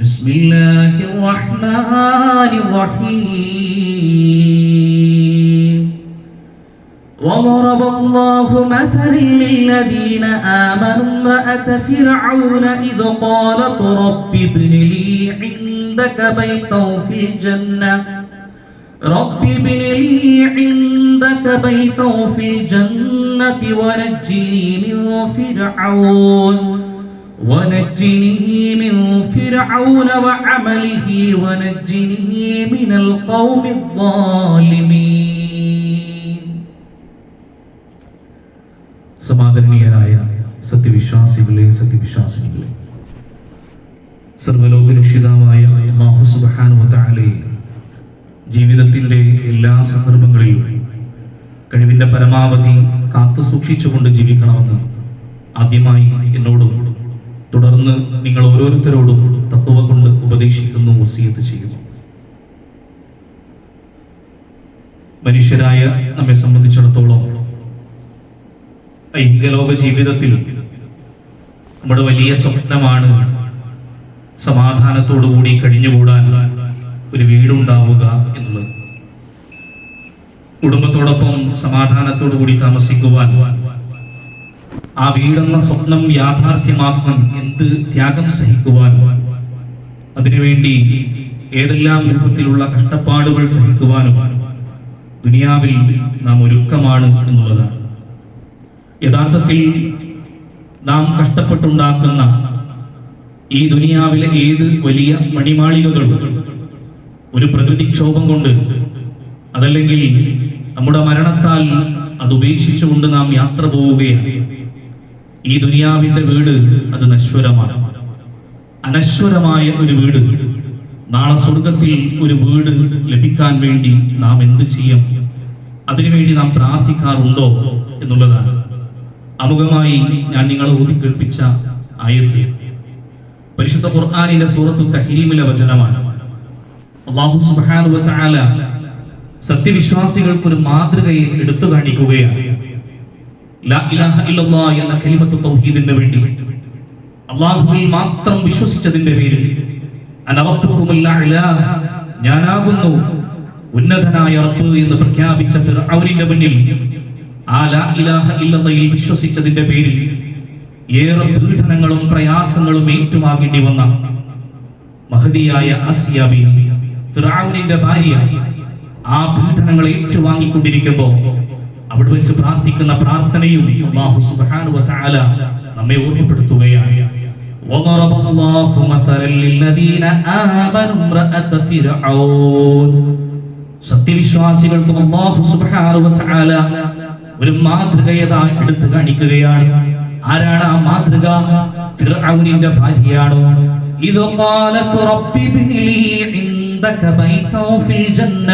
بسم الله الرحمن الرحيم. وضرب الله مثلا للذين آمنوا امرأة فرعون إذ قالت رب ابن لي عندك بيتا في الجنة. رب ابن لي عندك بيتا في الجنة ونجني من فرعون. ونجني من فرعون وعمله ونجني من القوم الظالمين സമാദരണീയരായ സത്യവിശ്വാസികളെ സത്യവിശ്വാസിനികളെ സർവലോക രക്ഷിതാവായ അല്ലാഹു സുബ്ഹാനഹു വതആലയെ ജീവിതത്തിന്റെ എല്ലാ സന്ദർഭങ്ങളിലും കഴിവിന്റെ പരമാവധി കാത്തു സൂക്ഷിച്ചുകൊണ്ട് ജീവിക്കണമെന്ന് ആദ്യമായി എന്നോടും തുടർന്ന് നിങ്ങൾ ഓരോരുത്തരോടും തത്വ കൊണ്ട് ഉപദേശിക്കുന്നു വസീയത്ത് ചെയ്യുന്നു. മനുഷ്യരായ നമ്മെ സംബന്ധിച്ചിടത്തോളം ഐഹികലോക ജീവിതത്തിൽ നമ്മുടെ വലിയ സ്വപ്നമാണ് സമാധാനത്തോടുകൂടി കഴിഞ്ഞുകൂടാൻ ഒരു വീടുണ്ടാവുക എന്നുള്ളത്. കുടുംബത്തോടൊപ്പം സമാധാനത്തോടുകൂടി താമസിക്കുവാൻ ആ വീടെന്ന സ്വപ്നം യാഥാർത്ഥ്യമാക്കാൻ എന്ത് ത്യാഗം സഹിക്കുവാൻ? അതിനുവേണ്ടി ഏതെല്ലാം രൂപത്തിലുള്ള കഷ്ടപ്പാടുകൾ സഹിക്കുവാനും ദുനിയാവിൽ നാം ഒരുക്കമാണ് എന്നുള്ളതാണ് യഥാർത്ഥത്തിൽ നാം കഷ്ടപ്പെട്ടുണ്ടാക്കുന്ന ഈ ദുനിയാവിലെ ഏത് വലിയ മണിമാളികകളും ഒരു പ്രകൃതിക്ഷോഭം കൊണ്ട് അതല്ലെങ്കിൽ നമ്മുടെ മരണത്താൽ അത് ഉപേക്ഷിച്ചുകൊണ്ട് നാം യാത്ര പോവുകയാണ്. ഈ ദുനിയാവിന്റെ വീട് അത് നശ്വരമാണ്. അനശ്വരമായ ഒരു വീട്. നാളെ സ്വർഗത്തിൽ ഒരു വീട് ലഭിക്കാൻ വേണ്ടി നാം എന്ത് ചെയ്യും? അതിനുവേണ്ടി നാം പ്രാർത്ഥിക്കാറുണ്ടോ എന്നുള്ളതാണ്. അമുഖമായി ഞാൻ നിങ്ങളെ ഊതി കേൾപ്പിച്ച ആയത്ത്. പരിശുദ്ധ ഖുർആാനിന്റെ സൂറത്തു തഹീമിലെ വചനമാണ്. അള്ളാഹു സുബ്ഹാനഹു വ സത്യവിശ്വാസികൾക്ക് ഒരു മാതൃകയെ എടുത്തു കാണിക്കുകയാണ്. എന്ന കലിമത്ത് തൗഹീദിന് വേണ്ടി. അള്ളാഹുവിൽ മാത്രം വിശ്വസിച്ചതിന്റെ പേരിൽ ഞാനാകുന്നു ഉന്നതനായ റബ്ബ് എന്ന് പ്രഖ്യാപിച്ച ഫിർഔനിന്റെ മുന്നിൽ. ആ ലാ ഇലാഹ ഇല്ലല്ലയിൽ വിശ്വസിച്ചതിന്റെ പേരിൽ ഏറെ പീഡനങ്ങളും പ്രയാസങ്ങളും ഏറ്റുവാങ്ങേണ്ടി വന്ന മഹതിയായ ആസിയാബി ഫിറഔനിന്റെ ഭാര്യ ആ പീഡനങ്ങൾ ഏറ്റുവാങ്ങിക്കൊണ്ടിരിക്കുമ്പോൾ അവിടെ വെച്ച് പ്രാർത്ഥിക്കുന്ന പ്രാർത്ഥനയും അല്ലാഹു സുബ്ഹാനഹു വ തആല നമ്മെ ഓർമ്മപ്പെടുത്തുകയാണ് وضرب الله مثلا للذين آمنوا امرأة فرعون സത്യവിശ്വാസികൾക്കും അല്ലാഹു സുബ്ഹാനഹു വ തആല ഒരു മാതൃകയതാ എടുത്തു കാണിക്കുകയാണ് ആരാണ് ആ മാതൃക ഫിർഔനിന്റെ ഭാര്യയാണ് ഇത് ഖാലത്ത് റബ്ബി ഇബ്നി ലീ ഇൻദക ബൈതൻ ഫിൽ ജന്ന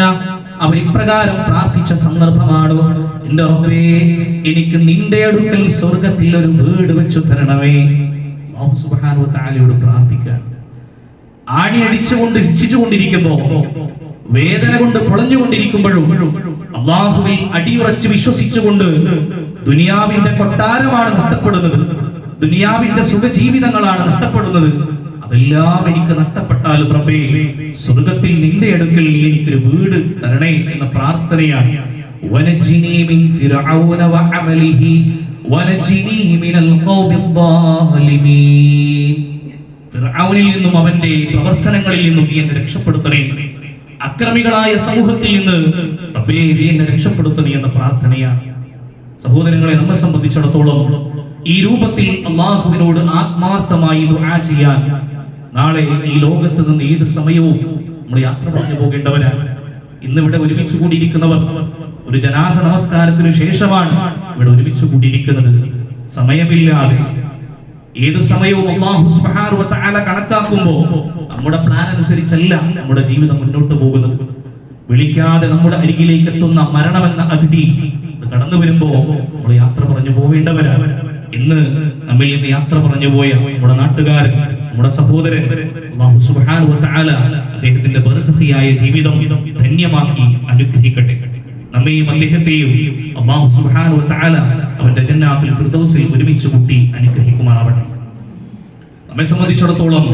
അവർ ഇപ്രകാരം പ്രാർത്ഥിച്ച സന്ദർഭമാണ്. എന്റെ റബ്ബേ എനിക്ക് നിന്റെ അടുക്കൽ സ്വർഗത്തിൽ ഒരു വീട് വെച്ചു തരണമേ. തആലയോട് പ്രാർത്ഥിക്കുക. ആണി അടിച്ചുകൊണ്ട് ശിക്ഷിച്ചുകൊണ്ടിരിക്കുമ്പോൾ വേദന കൊണ്ട് കുളഞ്ഞുകൊണ്ടിരിക്കുമ്പോഴും അള്ളാഹുവിൽ അടിയുറച്ച് വിശ്വസിച്ചുകൊണ്ട് ദുനിയാവിന്റെ കൊട്ടാരമാണ് നഷ്ടപ്പെടുന്നത്. ദുനിയാവിന്റെ സുഖജീവിതങ്ങളാണ് നഷ്ടപ്പെടുന്നത്. അതെല്ലാം എനിക്ക് നഷ്ടപ്പെട്ടാലും പ്രഭേ സ്വർഗത്തിൽ നിന്റെ അടുക്കൽ നീ എനിക്കൊരു വീട് തരണേ എന്ന പ്രാർത്ഥനയാണ്. ഫിർഔനിൽ നിന്നും അവന്റെ പ്രവർത്തനങ്ങളിൽ നിന്നും നീ എന്നെ രക്ഷപ്പെടുത്തണേ. അക്രമികളായ സമൂഹത്തിൽ നിന്ന് റബ്ബേ നീ എന്നെ രക്ഷപ്പെടുത്തണേ എന്ന പ്രാർത്ഥനയാണ്. സഹോദരങ്ങളെ നമ്മെ സംബന്ധിച്ചിടത്തോളം ഈ രൂപത്തിൽ അള്ളാഹുവിനോട് ആത്മാർത്ഥമായി ദുആ ചെയ്യാൻ നാളെ ഈ ലോകത്ത് നിന്ന് ഏത് സമയവും നമ്മൾ യാത്ര പറഞ്ഞു പോകേണ്ടവരാണ് ഇന്നിവിടെ ഒരുമിച്ച് കൂടിയിരിക്കുന്നവർ ഒരു ജനാസ നമസ്കാരത്തിനു ശേഷമാണ് ഇവിടെ ഒരുമിച്ച് കൂടിയിരിക്കുന്നത്. സമയമില്ലാതെ ഏത് സമയവും അള്ളാഹു വ കണക്കാക്കുമ്പോൾ നമ്മുടെ പ്ലാൻ അനുസരിച്ചല്ല നമ്മുടെ ജീവിതം മുന്നോട്ട് പോകുന്നത്. വിളിക്കാതെ നമ്മുടെ അരികിലേക്ക് എത്തുന്ന മരണമെന്ന അതിഥി അത് കടന്നു വരുമ്പോ നമ്മൾ യാത്ര പറഞ്ഞു പോവേണ്ടവരാണ് ഇന്ന് നമ്മിൽ നിന്ന് യാത്ര പറഞ്ഞു പോയ നമ്മുടെ നാട്ടുകാരൻ നമ്മുടെ സഹോദരൻ വ തആല അദ്ദേഹത്തിന്റെ ബർസഹിയായ ജീവിതം ധന്യമാക്കി അനുഗ്രഹിക്കട്ടെ. നമ്മയും അദ്ദേഹത്തെയും അള്ളാഹു സുബ്ഹാനഹു വ തആല അവന്റെ ജന്നാത്തുൽ ഫിർദൗസിൽ ഒരുമിച്ച് കൂട്ടി അനുഗ്രഹിക്കുമാറാവട്ടെ. നമ്മെ സംബന്ധിച്ചിടത്തോളം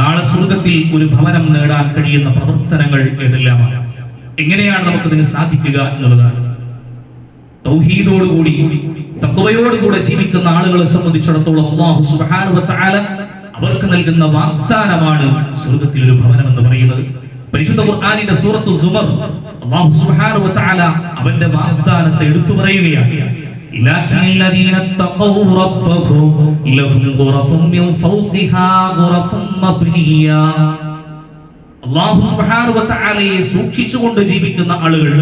നാളെ സ്വർഗത്തിൽ ഒരു ഭവനം നേടാൻ കഴിയുന്ന പ്രവർത്തനങ്ങൾ ഏതെല്ലാമാണ്? എങ്ങനെയാണ് നമുക്കതിന് സാധിക്കുക എന്നുള്ളതാണ്. തൗഹീദോടുകൂടി തക്കവയോടുകൂടെ ജീവിക്കുന്ന ആളുകളെ സംബന്ധിച്ചിടത്തോളം അള്ളാഹു സുബ്ഹാനഹു വ തആല അവർക്ക് നൽകുന്ന വാഗ്ദാനമാണ് സ്വർഗത്തിൽ ഒരു ഭവനം എന്ന് പറയുന്നത് പരിശുദ്ധ ഖുർആനിന്റെ സൂറത്തു സുമർ അള്ളാഹു സുബ്ഹാനഹു വ തആല അവന്റെ വാഗ്ദാനത്തെ എടുത്തു പറയുകയാണ് لكن الذين اتقوا ربهم لهم غرف من فوقها غرف مبنيه അള്ളാഹു സുബ്ഹാനഹു വ തആലയെ സൂക്ഷിച്ചുകൊണ്ട് ജീവിക്കുന്ന ആളുകൾ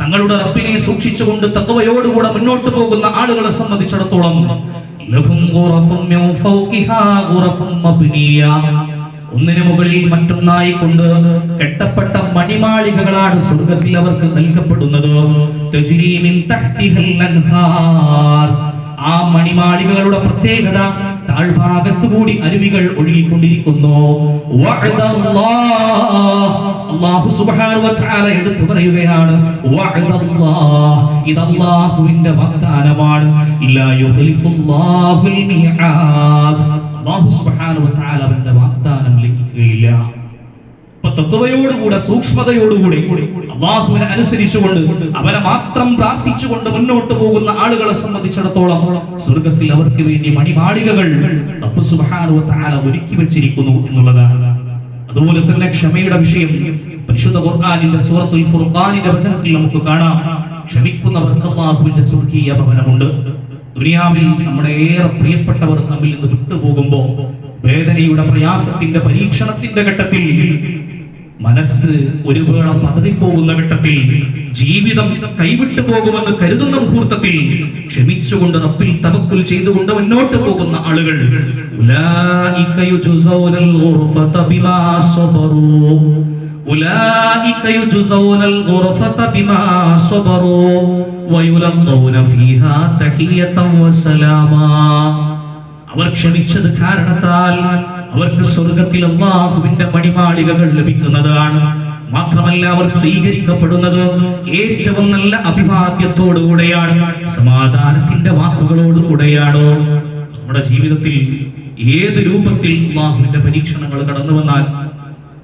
തങ്ങളുടെ റബ്ബിനെ സൂക്ഷിച്ചുകൊണ്ട് തഖ്വയോടുകൂടെ മുന്നോട്ട് പോകുന്ന ആളുകളെ സംബന്ധിച്ചിടത്തോളം ഒന്നിനു മുകളിൽ മറ്റൊന്നായി കൊണ്ട് കെട്ടപ്പെട്ട മണിമാളികകളാണ് സ്വർഗത്തിൽ അവർക്ക് നൽകപ്പെടുന്നത്. ആ മണിമാളികകളുടെ പ്രത്യേകത താഴ്ഭാഗത്തു കൂടി അരുവികൾ ഒഴുകിക്കൊണ്ടിരിക്കുന്നു. തആല എടുത്തു പറയുകയാണ്. ഇത് അള്ളാഹുവിന്റെ വാഗ്ദാനമാണ്. വാഗ്ദാനം ലംഘിക്കുകയില്ല തത്വയോടുകൂടെ സൂക്ഷ്മതയോടുകൂടി അള്ളാഹുവിനെ അനുസരിച്ചുകൊണ്ട് അവരെ മാത്രം പ്രാർത്ഥിച്ചുകൊണ്ട് മുന്നോട്ട് പോകുന്ന ആളുകളെ സംബന്ധിച്ചിടത്തോളം സ്വർഗത്തിൽ അവർക്ക് വേണ്ടി മണിമാളികകൾ ഒരുക്കി വെച്ചിരിക്കുന്നു എന്നുള്ളതാണ്. അതുപോലെ തന്നെ ക്ഷമയുടെ വിഷയം പരിശുദ്ധ ഖുർആനിന്റെ സൂറത്തുൽ ഫുർഖാനിന്റെ വചനത്തിൽ നമുക്ക് കാണാം. ക്ഷമിക്കുന്നവർക്ക് അള്ളാഹുവിന്റെ സ്വർഗീയ ഭവനമുണ്ട്. ദുനിയാവിൽ നമ്മുടെ ഏറെ പ്രിയപ്പെട്ടവർ നമ്മിൽ നിന്ന് വിട്ടുപോകുമ്പോൾ വേദനയുടെ പ്രയാസത്തിന്റെ പരീക്ഷണത്തിന്റെ ഘട്ടത്തിൽ മനസ്സ് ഒരു വേള പതറിപ്പോകുന്ന ഘട്ടത്തിൽ ജീവിതം കൈവിട്ടു പോകുമെന്ന് കരുതുന്ന മുഹൂർത്തത്തിൽ ക്ഷമിച്ചുകൊണ്ട് റബ്ബിൽ തവക്കുൽ ചെയ്തുകൊണ്ട് മുന്നോട്ട് പോകുന്ന ആളുകൾ. അവർ ക്ഷമിച്ചത് കാരണത്താൽ അവർക്ക് സ്വർഗത്തിൽ അള്ളാഹുവിന്റെ മണിമാളികകൾ ലഭിക്കുന്നതാണ്. മാത്രമല്ല അവർ സ്വീകരിക്കപ്പെടുന്നത് ഏറ്റവും നല്ല അഭിവാദ്യത്തോടുകൂടെയാണ് സമാധാനത്തിന്റെ വാക്കുകളോടുകൂടെയാണ്? നമ്മുടെ ജീവിതത്തിൽ ഏത് രൂപത്തിൽ അള്ളാഹുവിന്റെ പരീക്ഷണങ്ങൾ കടന്നു വന്നാൽ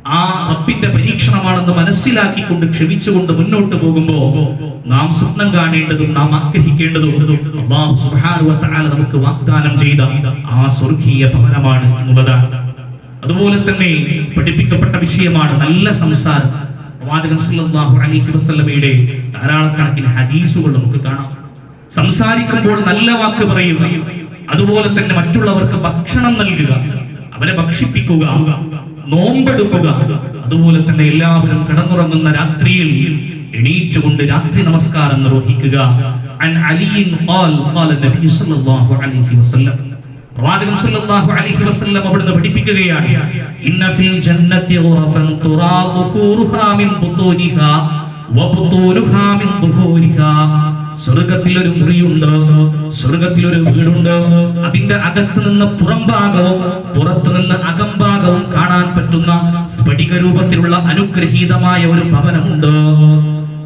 ആ റബ്ബിന്റെ പരീക്ഷണമാണെന്ന് മനസ്സിലാക്കിക്കൊണ്ട് ക്ഷമിച്ചുകൊണ്ട് മുന്നോട്ട് പോകുമ്പോ നാം സ്വപ്നം കാണേണ്ടതും നാം ആഗ്രഹിക്കേണ്ടതും നമുക്ക് വാഗ്ദാനം ചെയ്ത ആ സ്വർഗീയ ഭവനമാണ് എന്നുള്ളതാണ്. അതുപോലെ തന്നെ പഠിപ്പിക്കപ്പെട്ട വിഷയമാണ് നല്ല സംസാരം. പ്രവാചകൻ സല്ലല്ലാഹു അലൈഹി വസല്ലമയുടെ ധാരാളക്കണക്കിന് ഹദീസുകൾ നമുക്ക് കാണാം. സംസാരിക്കുമ്പോൾ നല്ല വാക്ക് പറയുക അതുപോലെ തന്നെ മറ്റുള്ളവർക്ക് ഭക്ഷണം നൽകുക അവരെ ഭക്ഷിപ്പിക്കുക നോമ്പെടുക്കുക അതുപോലെ തന്നെ എല്ലാവരും കിടന്നുറങ്ങുന്ന രാത്രിയിൽ എണീറ്റുകൊണ്ട് രാത്രി നമസ്കാരം നിർവഹിക്കുക. അൻ അലിയിൻ ഖാൽ ഖാല നബി സല്ലല്ലാഹു അലൈഹി വസല്ലം. പ്രവാചകൻ സല്ലല്ലാഹു അലൈഹി വസല്ലം അവിടുന്ന് പഠിപ്പിക്കുകയാണ്. ഇന്ന ഫിൽ ജന്നത്തി ഗുറഫൻ തുറാ ദുഹൂറുഹാ മിൻ ബുതൂനിഹാ വബുതൂനുഹാ മിൻ ദുഹൂരിഹാ. സ്വർഗത്തിൽ ഒരു മുറിയുണ്ട് സ്വർഗത്തിൽ ഒരു വീടുണ്ട്. അതിന്റെ അകത്ത് നിന്ന് പുറംഭാഗവും പുറത്തു നിന്ന് അകംഭാഗവും കാണാൻ പറ്റുന്ന സ്ഫടിക രൂപത്തിലുള്ള അനുഗ്രഹീതമായ ഒരു ഭവനമുണ്ട്.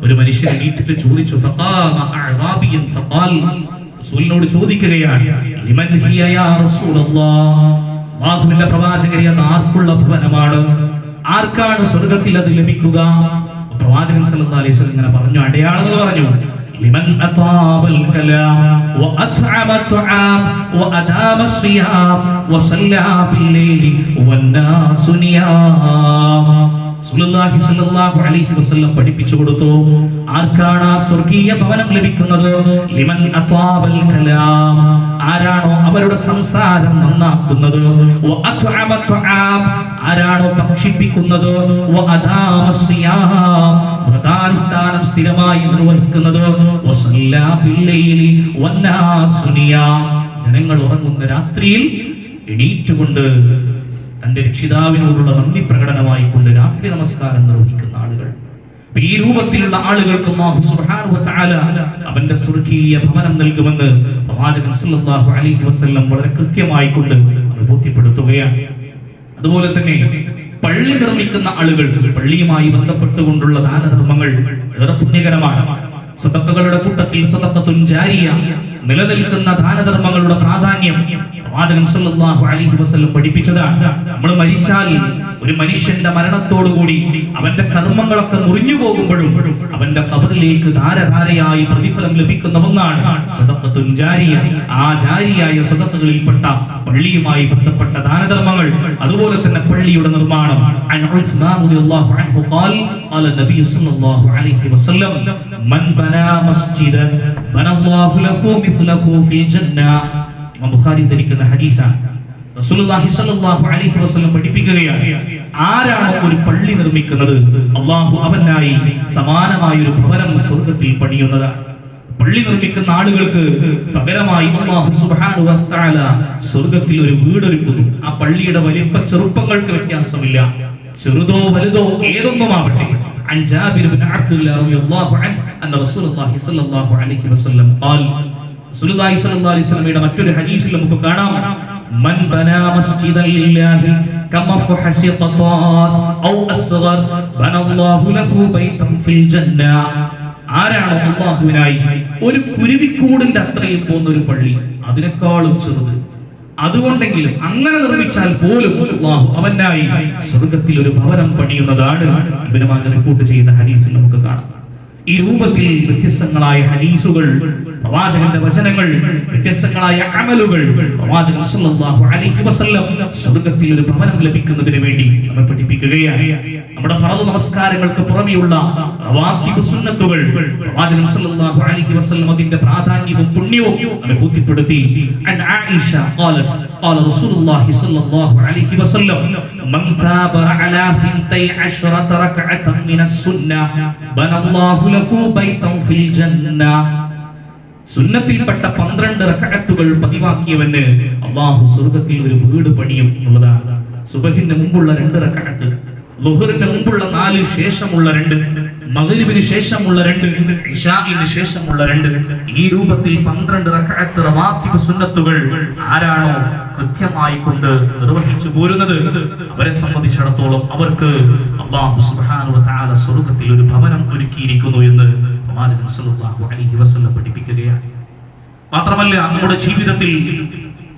ഒരു മനുഷ്യൻ വീട്ടിൽ ചോദിച്ചു ഫഖാമ അഅറാബിയൻ ഫഖാൽ. റസൂലിനോട് ചോദിക്കുകയാണ് ലിമൻ ബാഹുവിന്റെ പ്രവാചകരെ അത് ആർക്കുള്ള ഭവനമാണ് ആർക്കാണ് സ്വർഗത്തിൽ അത് ലഭിക്കുക? പ്രവാചകൻ സല്ലല്ലാഹു അലൈഹി വസല്ലം ഇങ്ങനെ പറഞ്ഞു അടയാളങ്ങൾ പറഞ്ഞു ലിമൻ അതാബൽ കലാം വഅത്അമ വ വഅദാമ സിയാം വസല്ലാ ബില്ലൈലി വന്നാസുനിയാം സുലല്ലാഹി സല്ലല്ലാഹു അലൈഹി വസല്ലം പഠിപ്പിച്ചു കൊടുത്തു. ആർക്കാണ് ആ സ്വർഗീയ ഭവനം ലഭിക്കുന്നത്? ലിമൻ അത്വാബൽ കലാം. ആരാണോ അവരുടെ സംസാരം നന്നാക്കുന്നത്? വ ആരാണോ ഭക്ഷിപ്പിക്കുന്നത്? വ അദാമ സിയാം. വ്രതാനുഷ്ഠാനം സ്ഥിരമായി നിർവഹിക്കുന്നത്. വ സല്ലാ ബില്ലൈലി ജനങ്ങൾ ഉറങ്ങുന്ന രാത്രിയിൽ എണീറ്റുകൊണ്ട് തന്റെ രക്ഷിതാവിനോടുള്ള നന്ദി പ്രകടനമായി കൊണ്ട് രാത്രി നമസ്കാരം നിർവഹിക്കുന്ന ആളുകൾ. ഈ രൂപത്തിലുള്ള ആളുകൾക്ക് അവന്റെ സ്വർഗീയ ഭവനം നൽകുമെന്ന് പ്രവാചകൻ സല്ലല്ലാഹു അലൈഹി വസല്ലം വളരെ കൃത്യമായി കൊണ്ട് അത് ബോധ്യപ്പെടുത്തുകയാണ്. അതുപോലെ തന്നെ പള്ളി നിർമ്മിക്കുന്ന ആളുകൾക്ക് പള്ളിയുമായി ബന്ധപ്പെട്ടുകൊണ്ടുള്ള ദാനധർമ്മങ്ങൾ ഏറെ പുണ്യകരമാണ്. സ്വതക്കകളുടെ കൂട്ടത്തിൽ സ്വതക്കത്തും ജാരിയ നിലനിൽക്കുന്ന ദാനധർമ്മങ്ങളുടെ പ്രാധാന്യം പ്രവാചകൻ സല്ലല്ലാഹു അലൈഹി വസല്ലം പഠിപ്പിച്ചതാണ്. നമ്മൾ മരിച്ചാൽ ഒരു മനുഷ്യന്റെ മരണത്തോടുകൂടി അവന്റെ കർമ്മങ്ങളൊക്കെ മുറിഞ്ഞു പോകുമ്പോഴും അവന്റെ കബറിലേക്ക് ധാരധാരയായി പ്രതിഫലം ലഭിക്കുന്ന ഒന്നാണ് സദഖത്തുൻ ജാരിയ. ആ ജാരിയായ സദഖകളിൽപ്പെട്ട പള്ളിയുമായി ബന്ധപ്പെട്ട ദാനധർമ്മങ്ങൾ. അതുപോലെ തന്നെ പള്ളിയുടെ നിർമ്മാണം. അൻ ഉസ്മാൻ റളിയല്ലാഹു അൻഹു النبي صلى الله സല്ലല്ലാഹു അലൈഹി വസല്ലം മൻ ബനാ بنى الله ലഹു مثله في ജന്ന. ഇമാം ബുഖാരി ധരിക്കുന്ന ഹദീസാണ് റസൂലുള്ളാഹി സ്വല്ലല്ലാഹു അലൈഹി വസല്ലം പഠിപ്പിക്കുകയാണ് ആരാണ് ഒരു പള്ളി നിർമ്മിക്കുന്നത് അള്ളാഹു അവനായി സമാനമായ ഒരു ഭവനം സ്വർഗത്തിൽ പണിയുന്നതാണ് പള്ളി നിർമ്മിക്കുന്ന ആളുകൾക്ക് പകരമായി അള്ളാഹു സുബ്ഹാനഹു വ തആല സ്വർഗത്തിൽ ഒരു വീടൊരുക്കുന്നു ആ പള്ളിയുടെ വലിപ്പ ചെറുപ്പങ്ങൾക്ക് വ്യത്യാസമില്ല ചെറുതോ വലുതോ ഏതൊന്നുമാവട്ടെ عن جابر بن عبد الله رضي الله عنه أن رسول الله صلى الله عليه وسلم قال സുലുദായി സല്ലല്ലാഹു അലൈഹി വസല്ലമയുടെ മറ്റൊരു ഹദീസിൽ നമുക്ക് കാണാം. മൻ ബനാ മസ്ജിദൻ ലില്ലാഹി കമ ഫുഹസി ഔ അസ്ഗർ ബനല്ലാഹു ലഹു ബൈതൻ ഫിൽ ജന്ന. ആരാണോ അല്ലാഹുവിനായി? ഒരു കുരുവിക്കൂടിന്റെ അത്രയും പോകുന്ന ഒരു പള്ളി. അതിനേക്കാളും ചെറുത്. അതുകൊണ്ടെങ്കിലും അങ്ങനെ നിർമ്മിച്ചാൽ പോലും അള്ളാഹു അവനായി സ്വർഗത്തിൽ ഒരു ഭവനം പണിയുന്നതാണ് ഇബിനമാജ റിപ്പോർട്ട് ചെയ്യുന്ന ഹദീസിൽ നമുക്ക് കാണാം. ഈ രൂപത്തിൽ വ്യത്യസ്തങ്ങളായ ഹദീസുകൾ പ്രവാചകന്റെ വചനങ്ങൾ വ്യത്യസ്തങ്ങളായ അമലുകൾ പ്രവാചകൻ സല്ലല്ലാഹു അലൈഹി വസല്ലം സ്വർഗ്ഗത്തിൽ ഒരു ഭവനം ലഭിക്കുന്നതിന് വേണ്ടി നമ്മെ പഠിപ്പിക്കുകയാണ് നമ്മുടെ ഫറദ് നമസ്കാരങ്ങൾക്ക് പുറമെയുള്ള റവാത്തിബ് സുന്നത്തുകൾ പ്രവാചകൻ സല്ലല്ലാഹു അലൈഹി വസല്ലം അതിന്റെ പ്രാധാന്യവും പുണ്യവും നമ്മെ ബോധ്യപ്പെടുത്തി അൻ ആയിഷ قالت قال رسول الله صلى الله عليه وسلم من ثابر على ثنتي عشرة ركعة من السنة بنى الله له بيتا في الجنة സുന്നത്തിൽപ്പെട്ട പന്ത്രണ്ട് റക്കഴത്തുകൾ പതിവാക്കിയവന് അള്ളാഹു സ്വർഗത്തിൽ ഒരു വീട് പണിയും എന്നുള്ളതാണ് സുബഹിന് മുമ്പുള്ള രണ്ട് റക്കഴത്ത് ലുഹറിന് മുമ്പുള്ള നാല് ശേഷമുള്ള രണ്ട് മകരുവിന് ശേഷമുള്ള രണ്ട് ഇഷാഖിന് ശേഷമുള്ള രണ്ട്. ഈ രൂപത്തിൽ പന്ത്രണ്ട് റക്കഴത്ത് റവാത്തിബ് സുന്നത്തുകൾ ആരാണോ കൃത്യമായി കൊണ്ട് നിർവഹിച്ചു പോരുന്നത്. അവരെ സംബന്ധിച്ചിടത്തോളം അവർക്ക് അള്ളാഹു തആല സ്വർഗത്തിൽ ഒരു ഭവനം ഒരുക്കിയിരിക്കുന്നു എന്ന് പ്രവാചകൻ സല്ലല്ലാഹു അലൈഹി വസല്ലം പഠിപ്പിക്കുകയാണ്. മാത്രമല്ല നമ്മുടെ ജീവിതത്തിൽ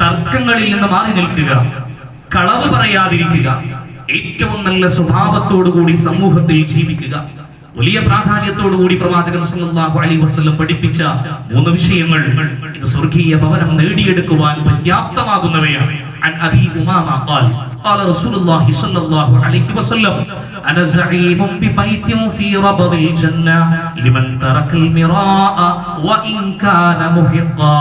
തർക്കങ്ങളിൽ നിന്ന് മാറി നിൽക്കുക കളവ് പറയാതിരിക്കുക ഏറ്റവും നല്ല സ്വഭാവത്തോടു കൂടി സമൂഹത്തിൽ ജീവിക്കുക വലിയ പ്രാധാന്യത്തോടു കൂടി പ്രവാചകൻ സല്ലല്ലാഹു അലൈഹി വസല്ലം പഠിപ്പിച്ച മൂന്ന് വിഷയങ്ങൾ സ്വർഗീയ ഭവനം നേടിയെടുക്കുവാൻ പര്യാപ്തമാകുന്നവയാണ്. عن أبي أمامة قال قال رسول الله صلى الله عليه وسلم أنا زعيم ببيت في ربض الجنة لمن ترك المراء وإن كان محقا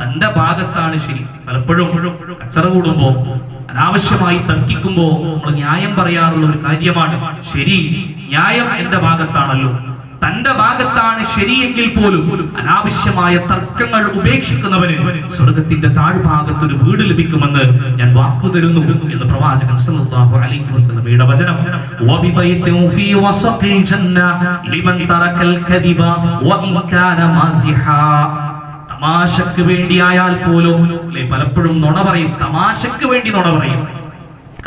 തന്റെ ഭാഗത്താണ് ശരി പലപ്പോഴും കച്ചറ കൂടുമ്പോ അനാവശ്യമായി തർക്കിക്കുമ്പോ നമ്മൾ ന്യായം പറയാറുള്ള ഒരു കാര്യമാണ് ശരി ന്യായം എന്റെ ഭാഗത്താണല്ലോ തന്റെ ഭാഗത്താണ് ശരിയെങ്കിൽ പോലും അനാവശ്യമായ തർക്കങ്ങൾ ഉപേക്ഷിക്കുന്നവന് സ്വർഗത്തിന്റെ താഴ്ഭാഗത്ത് ഒരു വീട് ലഭിക്കുമെന്ന് ഞാൻ വാക്കു തരുന്നു എന്ന് പ്രവാചകൻ സല്ലല്ലാഹു അലൈഹി വസല്ലമയുടെ വചനം. വബിബൈത്തിൻ ഫീ വസഖിൽ ജന്ന ലിമൻ തറക്കൽ കദിബ വഇൻ കാന മാസിഹാ. തമാശക്ക് വേണ്ടിയായാൽ പോലും അല്ലെ പലപ്പോഴും നുണ പറയും. തമാശക്ക് വേണ്ടി നുണ പറയും.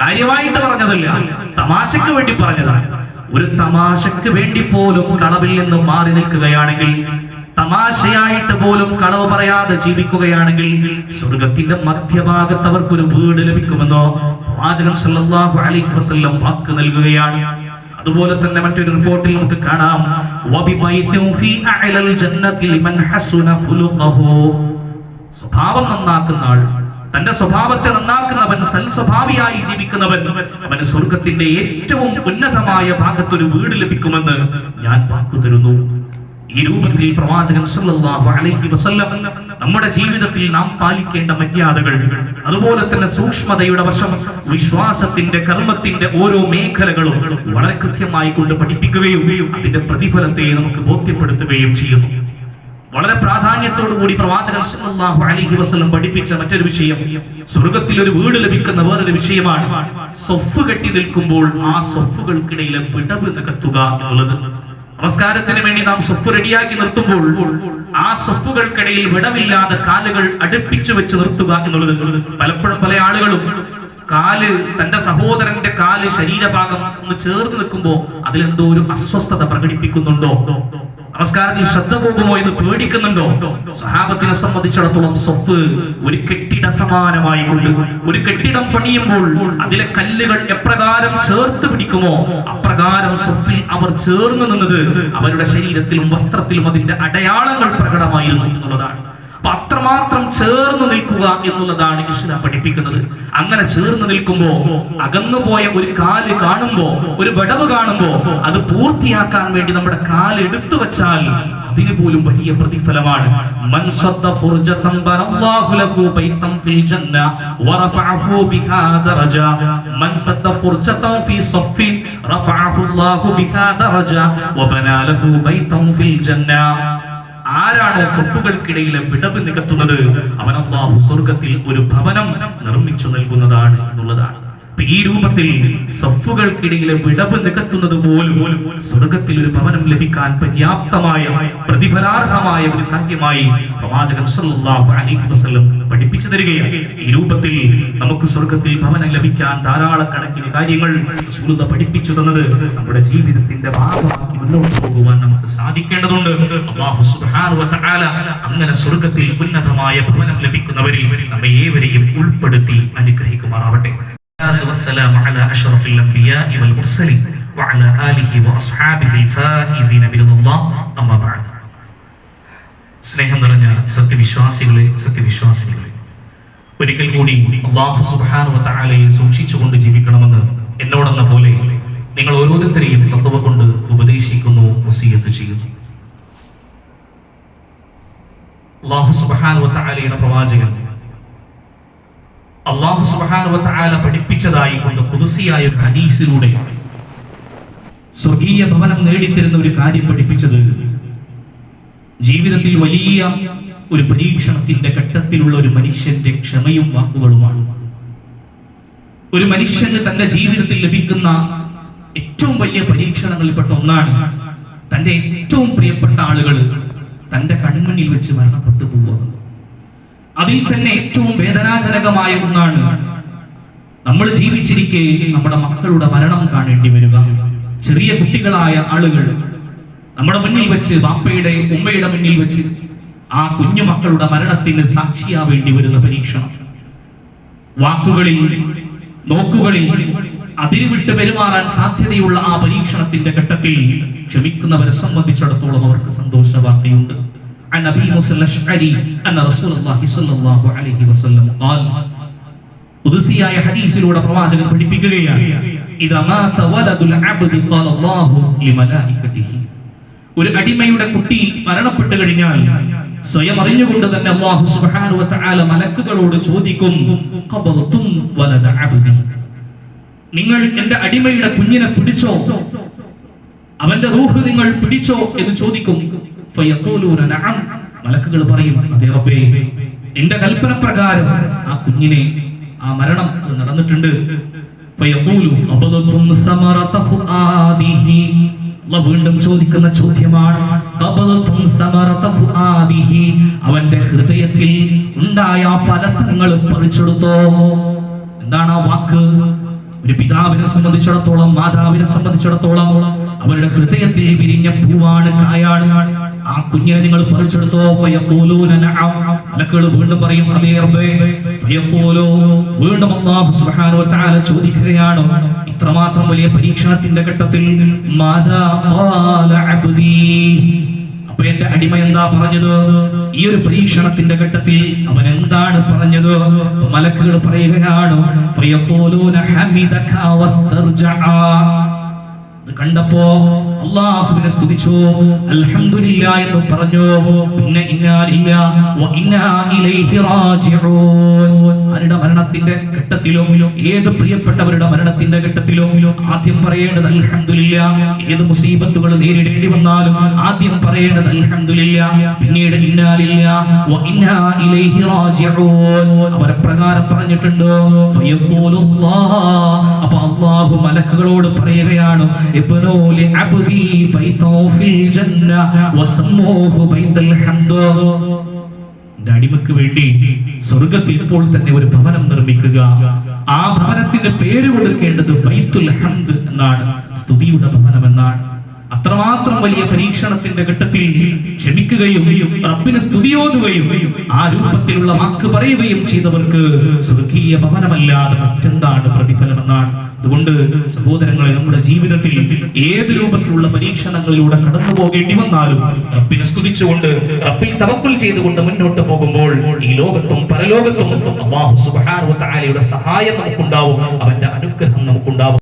കാര്യമായിട്ട് പറഞ്ഞതല്ല തമാശക്ക് വേണ്ടി പറഞ്ഞതാണ്. ഒരു തമാശക്ക് വേണ്ടി പോലും കളവിൽ നിന്നും മാറി നിൽക്കുകയാണെങ്കിൽ തമാശയായിട്ട് പോലും കളവ് പറയാതെ ജീവിക്കുകയാണെങ്കിൽ സ്വർഗത്തിന്റെ മധ്യഭാഗത്ത് അവർക്കൊരു വീട് ലഭിക്കുമെന്നോ പ്രവാചകൻ സല്ലല്ലാഹു അലൈഹി വസല്ലം വാക്ക് നൽകുകയാണ്. അതുപോലെ തന്നെ മറ്റൊരു റിപ്പോർട്ടിൽ നമുക്ക് കാണാം. സ്വഭാവം നന്നാക്കുന്ന ആൾ തന്റെ സ്വഭാവത്തെ നന്നാക്കുന്നവൻ സൽസ്വഭാവിയായി ജീവിക്കുന്നവൻ അവന് സ്വർഗത്തിന്റെ ഏറ്റവും ഉന്നതമായ ഭാഗത്തൊരു വീട് ലഭിക്കുമെന്ന് ഞാൻ വാക്കു തരുന്നു. ഈ രൂപത്തിൽ പ്രവാചകൻ സല്ലല്ലാഹു അലൈഹി വസല്ലം നമ്മുടെ ജീവിതത്തിൽ നാം പാലിക്കേണ്ട മര്യാദകൾ അതുപോലെ തന്നെ സൂക്ഷ്മതയുടെ വശം വിശ്വാസത്തിന്റെ കർമ്മത്തിന്റെ ഓരോ മേഖലകളും വളരെ കൃത്യമായി കൊണ്ട് പഠിപ്പിക്കുകയും അതിന്റെ പ്രതിഫലത്തെ നമുക്ക് ബോധ്യപ്പെടുത്തുകയും ചെയ്യുന്നു. വളരെ പ്രാധാന്യത്തോടു കൂടി പ്രവാചകൻ സല്ലല്ലാഹു അലൈഹി വസല്ലം പഠിപ്പിച്ച മറ്റൊരു വിഷയം സ്വർഗത്തിൽ ഒരു വീട് ലഭിക്കുന്ന വേറൊരു വിഷയമാണ്. സൊഫ് കെട്ടി നിൽക്കുമ്പോൾ ആ സൊഫുകൾക്കിടയിലെ വിടവ് നികത്തുക എന്നുള്ളത്. നമസ്കാരത്തിന് വേണ്ടി നാം സൊപ്പ് റെഡിയാക്കി നിർത്തുമ്പോൾ ആ സൊപ്പുകൾക്കിടയിൽ വിടവില്ലാതെ കാലുകൾ അടുപ്പിച്ചു വെച്ച് നിർത്തുക എന്നുള്ളത്. പലപ്പോഴും പല ആളുകളും കാൽ തന്റെ സഹോദരന്റെ കാൽ ശരീരഭാഗം ഒന്ന് ചേർന്ന് നിൽക്കുമ്പോൾ അതിലെന്തോ ഒരു അസ്വസ്ഥത പ്രകടിപ്പിക്കുന്നുണ്ടോ? നമസ്കാരത്തിൽ ശ്രദ്ധ പോകുമോ എന്ന് പേടിക്കുന്നുണ്ടോ? സഹാബത്തിനെ സംബന്ധിച്ചിടത്തോളം സ്വത്ത് ഒരു കെട്ടിട സമാനമായി കൊണ്ട് ഒരു കെട്ടിടം പണിയുമ്പോൾ അതിലെ കല്ലുകൾ എപ്രകാരം ചേർത്ത് പിടിക്കുമോ? അപ്രകാരം സ്വത്തിൽ അവർ ചേർന്ന് നിന്നത് അവരുടെ ശരീരത്തിലും വസ്ത്രത്തിലും അതിന്റെ അടയാളങ്ങൾ പ്രകടമായിരുന്നു എന്നുള്ളതാണ്. അത്രമാത്രം ചേർന്ന് നിൽക്കുക എന്നുള്ളതാണ് ഇസ്ലാം പഠിപ്പിക്കുന്നത്. അങ്ങനെ ചേർന്ന് നിൽക്കുമ്പോ അകന്നുപോയ ഒരു കാൽ കാണുമ്പോ ഒരു വിടവ് കാണുമ്പോ അത് പൂർത്തിയാക്കാൻ വേണ്ടി നമ്മുടെ കാൽ എടുത്തു വെച്ചാൽ അതിന് പോലും വലിയ പ്രതിഫലമാണ്. ബൈതൻ ഫിൽ ജന്ന. ആരാണോ സ്വപ്പുകൾക്കിടയിലെ വിടവ് നികത്തുന്നത്? അവൻ സ്വർഗത്തിൽ ഒരു ഭവനം നിർമ്മിച്ചു നൽകുന്നതാണ് എന്നുള്ളതാണ്. ഈ രൂപത്തിൽ സഫുകൾക്കിടയിലെ വിടവ് നികത്തുന്നത് പോലും സ്വർഗത്തിൽ ഒരു ഭവനം ലഭിക്കാൻ പര്യാപ്തമായ പ്രതിഫലാർഹമായ ഒരു കാര്യമായി പ്രവാചകൻ അലൈഹി വസല്ലം പഠിപ്പിച്ചു തരികയാണ്. ഈ രൂപത്തിൽ നമുക്ക് സ്വർഗത്തിൽ ഭവനം ലഭിക്കാൻ ധാരാളം കണക്കിന് കാര്യങ്ങൾ സുഹൃത പഠിപ്പിച്ചു തന്നത് നമ്മുടെ ജീവിതത്തിന്റെ ഭാഗമാക്കി മുന്നോട്ട് പോകുവാൻ നമുക്ക് സാധിക്കേണ്ടതുണ്ട്. അള്ളാഹു സുബ്ഹാനഹു വ അങ്ങനെ സ്വർഗത്തിൽ ഉന്നതമായ ഭവനം ലഭിക്കുന്നവരിൽ നമ്മെ ഏവരെയും ഉൾപ്പെടുത്തി അനുഗ്രഹിക്കുമാറാവട്ടെ. والسلام على أشرف الأنبياء والمرسلين وعلى آله وأصحابه الفائزين برضا الله أما بعد സ്നേഹം നിറഞ്ഞ സത്യവിശ്വാസികളെ സത്യവിശ്വാസികളെ ഒരിക്കൽ കൂടി അള്ളാഹു സുബ്ഹാനഹു വ തആലയെ സൂക്ഷിച്ചുകൊണ്ട് ജീവിക്കണമെന്ന് എന്നോടെന്ന പോലെ നിങ്ങൾ ഓരോരുത്തരെയും തത്വ കൊണ്ട് ഉപദേശിക്കുന്നു വസിയത്ത് ചെയ്യുന്നു അള്ളാഹു സുബ്ഹാനഹു വ തആലയുടെ പ്രവാചകൻ അള്ളാഹു തആല പഠിപ്പിച്ചതായി കൊണ്ട് പുതുസിയായ ഒരു ഹദീസിലൂടെ സ്വർഗീയ ഭവനം നേടിത്തരുന്ന ഒരു കാര്യം പഠിപ്പിച്ചത് ജീവിതത്തിൽ വലിയ ഒരു പരീക്ഷണത്തിന്റെ ഘട്ടത്തിലുള്ള ഒരു മനുഷ്യന്റെ ക്ഷമയും വാക്കുകളുമാണ്. ഒരു മനുഷ്യന് തന്റെ ജീവിതത്തിൽ ലഭിക്കുന്ന ഏറ്റവും വലിയ പരീക്ഷണങ്ങളിൽപ്പെട്ട ഒന്നാണ് തന്റെ ഏറ്റവും പ്രിയപ്പെട്ട ആളുകൾ തന്റെ കൺമുന്നിൽ വെച്ച് മരണപ്പെട്ടു പോകുക അതിൽ തന്നെ ഏറ്റവും വേദനാജനകമായ ഒന്നാണ് നമ്മൾ ജീവിച്ചിരിക്കെ നമ്മുടെ മക്കളുടെ മരണം കാണേണ്ടി വരിക. ചെറിയ കുട്ടികളായ ആളുകൾ നമ്മുടെ മുന്നിൽ വെച്ച് ബാപ്പയുടെ ഉമ്മയുടെ മുന്നിൽ വെച്ച് ആ കുഞ്ഞു മക്കളുടെ മരണത്തിന് സാക്ഷിയാവേണ്ടി വരുന്ന പരീക്ഷണം. വാക്കുകളിൽ നോക്കുകളിൽ അതിരുവിട്ട് പെരുമാറാൻ സാധ്യതയുള്ള ആ പരീക്ഷണത്തിന്റെ ഘട്ടത്തിൽ ക്ഷമിക്കുന്നവരെ സംബന്ധിച്ചിടത്തോളം അവർക്ക് സന്തോഷ വാർത്തയുണ്ട് عن ابي موسى الاشعري ان رسول الله صلى الله عليه وسلم قال ഉദുസിയായ ഹദീസിലൂടെ പ്രവാചകൻ പഠിപ്പിക്കുകയാണ് ഇദാ മാത വലദുൽ അബ്ദി ഖാല അല്ലാഹു ലിമലായികതിഹി ഒരു അടിമയുടെ കുട്ടി മരണപ്പെട്ടു കഴിഞ്ഞാൽ സ്വയം അറിഞ്ഞുകൊണ്ട് തന്നെ അല്ലാഹു സുബ്ഹാനഹു വ തആല മലക്കുകളോട് ചോദിക്കും ഖബർതും വലദ അബ്ദി നിങ്ങൾ എൻ്റെ അടിമയുടെ കുഞ്ഞിനെ പിടിച്ചോ അവന്റെ റൂഹ് നിങ്ങൾ പിടിച്ചോ എന്ന് ചോദിക്കും ഫയഖൂലൂന നഅം മലക്കുകൾ പറയും അതെ റബ്ബേ എന്റെ കൽപ്പന പ്രകാരം ആ കുഞ്ഞിനെ ആ മരണം നടന്നിട്ടുണ്ട്. വീണ്ടും ചോദിക്കുന്ന ചോദ്യമാണ് അവന്റെ ഹൃദയത്തിൽ ഉണ്ടായ ആ ഫലത്തെ നിങ്ങൾ പറിച്ചെടുത്തോ? എന്താണ് ആ വാക്ക്? ഒരു പിതാവിനെ സംബന്ധിച്ചിടത്തോളം മാതാവിനെ സംബന്ധിച്ചിടത്തോളം അവരുടെ ഹൃദയത്തിൽ വിരിഞ്ഞ പൂവാണ് കായാണ്. ആ കുഞ്ഞിനെ നിങ്ങൾ പറിച്ചെടുത്തോ? മലക്കുകൾ വീണ്ടും പറയും അതേ റബ്ബേ വീണ്ടും അല്ലാഹു സുബ്ഹാനഹു വ തആല ചോദിക്കുകയാണ് ഇത്രമാത്രം വലിയ പരീക്ഷണത്തിന്റെ ഘട്ടത്തിൽ മാതാ ഖാല അബ്ദീ? അപ്പൊ എന്റെ അടിമ എന്താ പറഞ്ഞത്? ഈ ഒരു പരീക്ഷണത്തിന്റെ ഘട്ടത്തിൽ അവൻ എന്താണ് പറഞ്ഞത്? മലക്കുകൾ പറയുകയാണ് കണ്ടപ്പോ അള്ളാഹുവിനെ സ്തുതിച്ചു. അൽഹംദുലില്ല എന്ന് പറഞ്ഞു. പിന്നെ ഇന്നാ ലില്ലാ വ ഇന്നാ ഇലൈഹി റാജിഊൻ. ആരുടെ മരണത്തിന്റെ ഘട്ടത്തിലും ഏത് പ്രിയപ്പെട്ടവരുടെ മരണത്തിന്റെ ഘട്ടത്തിലും ആദ്യം പറയേണ്ടത് അൽഹംദുലില്ല ഏത് മുസീബത്തുകൾ നേരിടേണ്ടി വന്നാലും ആദ്യം പറയേണ്ടത് അൽഹംദുലില്ല പിന്നീട് ഇന്നാ ലില്ലാ വ ഇന്നാ ഇലൈഹി റാജിഊൻ. അവരെ പ്രകാരം പറഞ്ഞിട്ടുണ്ട്. അപ്പൊ അള്ളാഹു മലക്കുകളോട് പറയുകയാണ് ഇബ്നൂ ലിഅബ്ദി ബൈതോ في ജന്ന وسموه ഹംദ് എന്റെ അടിമക്ക് വേണ്ടി സ്വർഗത്തിൽ ഇപ്പോൾ തന്നെ ഒരു ഭവനം നിർമ്മിക്കുക. ആ ഭവനത്തിന്റെ പേര് കൊടുക്കേണ്ടത് ബൈത്തുൽ ഹംദ് എന്നാണ്. സ്തുതിയുടെ ഭവനം എന്നാണ് അത്രമാത്രം വലിയ പരീക്ഷണത്തിന്റെ ഘട്ടത്തിൽ ക്ഷമിക്കുകയും റബ്ബിന് സ്തുതിയോതുകയും ആ രൂപത്തിലുള്ള വാക്ക് പറയുകയും ചെയ്തവർക്ക് സ്വർഗീയ ഭവനമല്ലാതെ മറ്റെന്താണ് പ്രതിഫലമെന്നാണ്. അതുകൊണ്ട് സഹോദരങ്ങളെ നമ്മുടെ ജീവിതത്തിൽ ഏത് രൂപത്തിലുള്ള പരീക്ഷണങ്ങളിലൂടെ കടന്നു പോകേണ്ടി വന്നാലും റബ്ബിനെ സ്തുതിച്ചുകൊണ്ട് റബ്ബിൽ തവക്കുൽ ചെയ്തുകൊണ്ട് മുന്നോട്ട് പോകുമ്പോൾ ഈ ലോകത്തും പരലോകത്തും അള്ളാഹു സുബ്ഹാനഹു വ തആലയുടെ സഹായം നമുക്കുണ്ടാവും അവന്റെ അനുഗ്രഹം നമുക്കുണ്ടാവും.